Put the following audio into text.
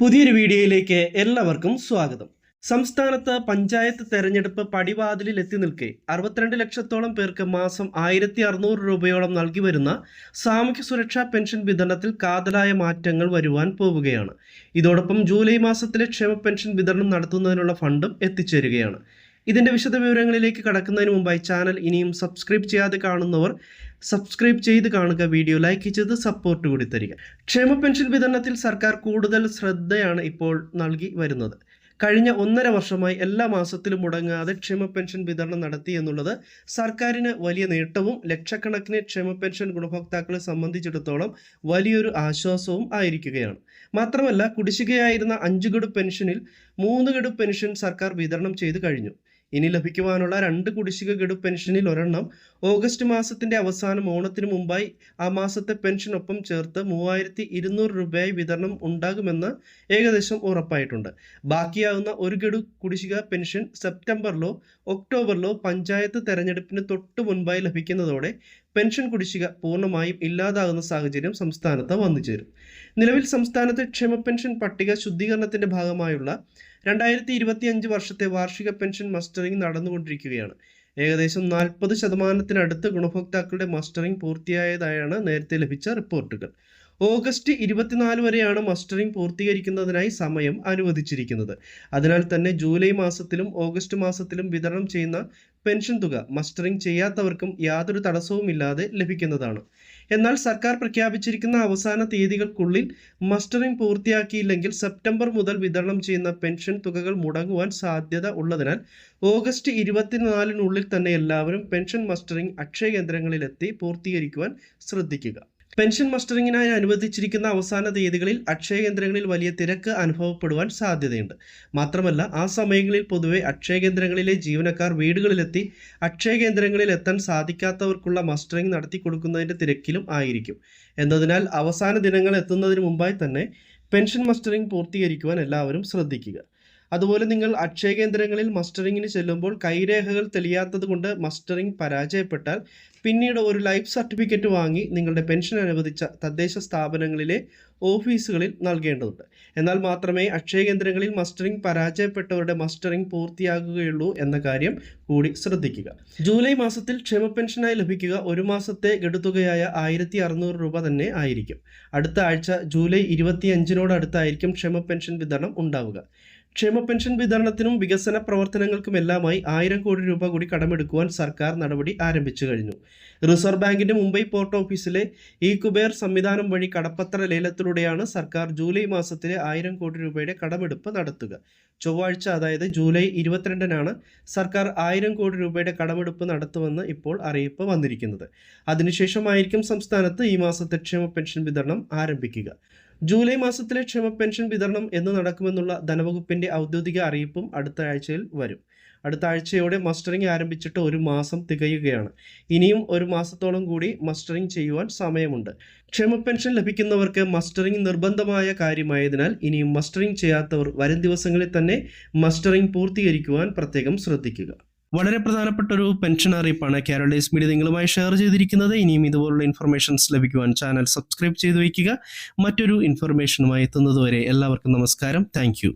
പുതിയൊരു വീഡിയോയിലേക്ക് എല്ലാവർക്കും സ്വാഗതം. സംസ്ഥാനത്ത് പഞ്ചായത്ത് തെരഞ്ഞെടുപ്പ് പടിവാതിലിൽ എത്തി നിൽക്കെ അറുപത്തിരണ്ട് ലക്ഷത്തോളം പേർക്ക് മാസം ആയിരത്തി അറുന്നൂറ് രൂപയോളം നൽകി വരുന്ന സാമൂഹ്യ സുരക്ഷാ പെൻഷൻ വിതരണത്തിൽ കാതലായ മാറ്റങ്ങൾ വരുവാൻ പോവുകയാണ്. ഇതോടൊപ്പം ജൂലൈ മാസത്തിലെ ക്ഷേമ പെൻഷൻ വിതരണം നടത്തുന്നതിനുള്ള ഫണ്ടും എത്തിച്ചേരുകയാണ്. ഇതിന്റെ വിശദവിവരങ്ങളിലേക്ക് കടക്കുന്നതിന് മുമ്പായി ചാനൽ ഇനിയും സബ്സ്ക്രൈബ് ചെയ്യാതെ കാണുന്നവർ സബ്സ്ക്രൈബ് ചെയ്ത് കാണുക വീഡിയോ ലൈക്ക് ചെയ്ത് സപ്പോർട്ട് കൂടി തരിക. ക്ഷേമ പെൻഷൻ വിതരണത്തിൽ സർക്കാർ കൂടുതൽ ശ്രദ്ധയാണ് ഇപ്പോൾ നൽകി വരുന്നത്. കഴിഞ്ഞ ഒന്നര വർഷമായി എല്ലാ മാസത്തിലും മുടങ്ങാതെ ക്ഷേമ പെൻഷൻ വിതരണം നടത്തി എന്നുള്ളത് സർക്കാരിന് വലിയ നേട്ടവും ലക്ഷക്കണക്കിന് ക്ഷേമ പെൻഷൻ ഗുണഭോക്താക്കളെ സംബന്ധിച്ചിടത്തോളം വലിയൊരു ആശ്വാസവും ആയിരിക്കുകയാണ്. മാത്രമല്ല കുടിശ്ശികയായിരുന്ന അഞ്ച് ഗഡു പെൻഷനിൽ മൂന്ന് ഗഡു പെൻഷൻ സർക്കാർ വിതരണം ചെയ്തു കഴിഞ്ഞു. ഇനി ലഭിക്കുവാനുള്ള രണ്ട് കുടിശ്ശിക ഗഡു പെൻഷനിൽ ഒരെണ്ണം. ഓഗസ്റ്റ് മാസത്തിന്റെ അവസാനം ഓണത്തിന് മുമ്പായി ആ മാസത്തെ പെൻഷൻ ഒപ്പം ചേർത്ത് മൂവായിരത്തി ഇരുന്നൂറ് രൂപയായി വിതരണം ഉണ്ടാകുമെന്ന് ഏകദേശം ഉറപ്പായിട്ടുണ്ട്. ബാക്കിയാകുന്ന ഒരു ഗഡു കുടിശ്ശിക പെൻഷൻ സെപ്റ്റംബറിലോ ഒക്ടോബറിലോ പഞ്ചായത്ത് തെരഞ്ഞെടുപ്പിന് തൊട്ടു മുൻപായി ലഭിക്കുന്നതോടെ പെൻഷൻ കുടിശ്ശിക പൂർണമായും ഇല്ലാതാകുന്ന സാഹചര്യം സംസ്ഥാനത്ത് വന്നു ചേരും നിലവിൽ സംസ്ഥാനത്ത് ക്ഷേമ പെൻഷൻ പട്ടിക ശുദ്ധീകരണത്തിന്റെ ഭാഗമായുള്ള രണ്ടായിരത്തി ഇരുപത്തി അഞ്ച് വർഷത്തെ വാർഷിക പെൻഷൻ മസ്റ്ററിംഗ് നടന്നുകൊണ്ടിരിക്കുകയാണ്. ഏകദേശം നാൽപ്പത് ശതമാനത്തിനടുത്ത് ഗുണഭോക്താക്കളുടെ മസ്റ്ററിംഗ് പൂർത്തിയായതായാണ് നേരത്തെ ലഭിച്ച റിപ്പോർട്ടുകൾ. ഓഗസ്റ്റ് ഇരുപത്തിനാല് വരെയാണ് മസ്റ്ററിംഗ് പൂർത്തീകരിക്കുന്നതിനായി സമയം അനുവദിച്ചിരിക്കുന്നത്. അതിനാൽ തന്നെ ജൂലൈ മാസത്തിലും ഓഗസ്റ്റ് മാസത്തിലും വിതരണം ചെയ്യുന്ന പെൻഷൻ തുക മസ്റ്ററിംഗ് ചെയ്യാത്തവർക്കും യാതൊരു തടസ്സവുമില്ലാതെ ലഭിക്കുന്നതാണ്. എന്നാൽ സർക്കാർ പ്രഖ്യാപിച്ചിരിക്കുന്ന അവസാന തീയതികൾക്കുള്ളിൽ മസ്റ്ററിംഗ് പൂർത്തിയാക്കിയില്ലെങ്കിൽ സെപ്റ്റംബർ മുതൽ വിതരണം ചെയ്യുന്ന പെൻഷൻ തുകകൾ മുടങ്ങുവാൻ സാധ്യത ഉള്ളതിനാൽ ഓഗസ്റ്റ് ഇരുപത്തിനാലിനുള്ളിൽ തന്നെ എല്ലാവരും പെൻഷൻ മസ്റ്ററിംഗ് അക്ഷയ കേന്ദ്രങ്ങളിലെത്തി പൂർത്തീകരിക്കുവാൻ ശ്രദ്ധിക്കുക. പെൻഷൻ മസ്റ്ററിങ്ങിനായി അനുവദിച്ചിരിക്കുന്ന അവസാന തീയതികളിൽ അക്ഷയ കേന്ദ്രങ്ങളിൽ വലിയ തിരക്ക് അനുഭവപ്പെടുവാൻ സാധ്യതയുണ്ട്. മാത്രമല്ല ആ സമയങ്ങളിൽ പൊതുവെ അക്ഷയ കേന്ദ്രങ്ങളിലെ ജീവനക്കാർ വീടുകളിലെത്തി അക്ഷയ കേന്ദ്രങ്ങളിൽ എത്താൻ സാധിക്കാത്തവർക്കുള്ള മസ്റ്ററിംഗ് നടത്തി കൊടുക്കുന്നതിന്റെ തിരക്കിലും ആയിരിക്കും. എന്നതിനാൽ അവസാന ദിനങ്ങൾ എത്തുന്നതിന് മുമ്പായി തന്നെ പെൻഷൻ മസ്റ്ററിംഗ് പൂർത്തീകരിക്കുവാൻ എല്ലാവരും ശ്രദ്ധിക്കുക. അതുപോലെ നിങ്ങൾ അക്ഷയ കേന്ദ്രങ്ങളിൽ മസ്റ്ററിങ്ങിന് ചെല്ലുമ്പോൾ കൈരേഖകൾ തെളിയാത്തത് കൊണ്ട് മസ്റ്ററിംഗ് പരാജയപ്പെട്ടാൽ പിന്നീട് ഒരു ലൈഫ് സർട്ടിഫിക്കറ്റ് വാങ്ങി നിങ്ങളുടെ പെൻഷൻ അനുവദിച്ച തദ്ദേശ സ്ഥാപനങ്ങളിലെ ഓഫീസുകളിൽ നൽകേണ്ടതുണ്ട്. എന്നാൽ മാത്രമേ അക്ഷയ കേന്ദ്രങ്ങളിൽ മസ്റ്ററിംഗ് പരാജയപ്പെട്ടവരുടെ മസ്റ്ററിംഗ് പൂർത്തിയാകുകയുള്ളൂ എന്ന കാര്യം കൂടി ശ്രദ്ധിക്കുക. ജൂലൈ മാസത്തിൽ ക്ഷേമ പെൻഷനായി ലഭിക്കുക ഒരു മാസത്തെ ഗഡുതുകയായ ആയിരത്തി അറുന്നൂറ് രൂപ തന്നെ ആയിരിക്കും. അടുത്ത ആഴ്ച ജൂലൈ ഇരുപത്തിയഞ്ചിനോടടുത്തായിരിക്കും ക്ഷേമ പെൻഷൻ വിതരണം ഉണ്ടാവുക. ക്ഷേമ പെൻഷൻ വിതരണത്തിനും വികസന പ്രവർത്തനങ്ങൾക്കുമെല്ലാമായി ആയിരം കോടി രൂപ കൂടി കടമെടുക്കുവാൻ സർക്കാർ നടപടി ആരംഭിച്ചു കഴിഞ്ഞു. റിസർവ് ബാങ്കിന്റെ മുംബൈ പോർട്ട് ഓഫീസിലെ ഇ കുബേർ സംവിധാനം വഴി കടപ്പത്ര ലേലത്തിലൂടെയാണ് സർക്കാർ ജൂലൈ മാസത്തിലെ ആയിരം കോടി രൂപയുടെ കടമെടുപ്പ് നടത്തുക. ചൊവ്വാഴ്ച അതായത് ജൂലൈ ഇരുപത്തിരണ്ടിനാണ് സർക്കാർ ആയിരം കോടി രൂപയുടെ കടമെടുപ്പ് നടത്തുമെന്ന് ഇപ്പോൾ അറിയിപ്പ് വന്നിരിക്കുന്നത്. അതിനുശേഷമായിരിക്കും സംസ്ഥാനത്ത് ഈ മാസത്തെ ക്ഷേമ പെൻഷൻ വിതരണം ആരംഭിക്കുക. ജൂലൈ മാസത്തിലെ ക്ഷേമ പെൻഷൻ വിതരണം എന്ന് നടക്കുമെന്നുള്ള ധനവകുപ്പിന്റെ ഔദ്യോഗിക അറിയിപ്പും അടുത്ത ആഴ്ചയിൽ വരും. അടുത്ത ആഴ്ചയോടെ മസ്റ്ററിംഗ് ആരംഭിച്ചിട്ട് ഒരു മാസം തികയുകയാണ്. ഇനിയും ഒരു മാസത്തോളം കൂടി മസ്റ്ററിംഗ് ചെയ്യുവാൻ സമയമുണ്ട്. ക്ഷേമ പെൻഷൻ ലഭിക്കുന്നവർക്ക് മസ്റ്ററിംഗ് നിർബന്ധമായ കാര്യമായതിനാൽ ഇനിയും മസ്റ്ററിംഗ് ചെയ്യാത്തവർ വരും ദിവസങ്ങളിൽ തന്നെ മസ്റ്ററിംഗ് പൂർത്തീകരിക്കുവാൻ പ്രത്യേകം ശ്രദ്ധിക്കുക. വളരെ പ്രധാനപ്പെട്ട ഒരു പെൻഷൻ അറിയിപ്പാണ്. കേരളീസ് മീഡിയ നിങ്ങളുമായി ഷെയർ ചെയ്തിരിക്കുന്നത്. ഇനിയും ഇതുപോലുള്ള ഇൻഫർമേഷൻസ് ലഭിക്കുവാൻ ചാനൽ സബ്സ്ക്രൈബ് ചെയ്തു വയ്ക്കുക. മറ്റൊരു ഇൻഫർമേഷനുമായി എത്തുന്നതുവരെ എല്ലാവർക്കും നമസ്കാരം. താങ്ക്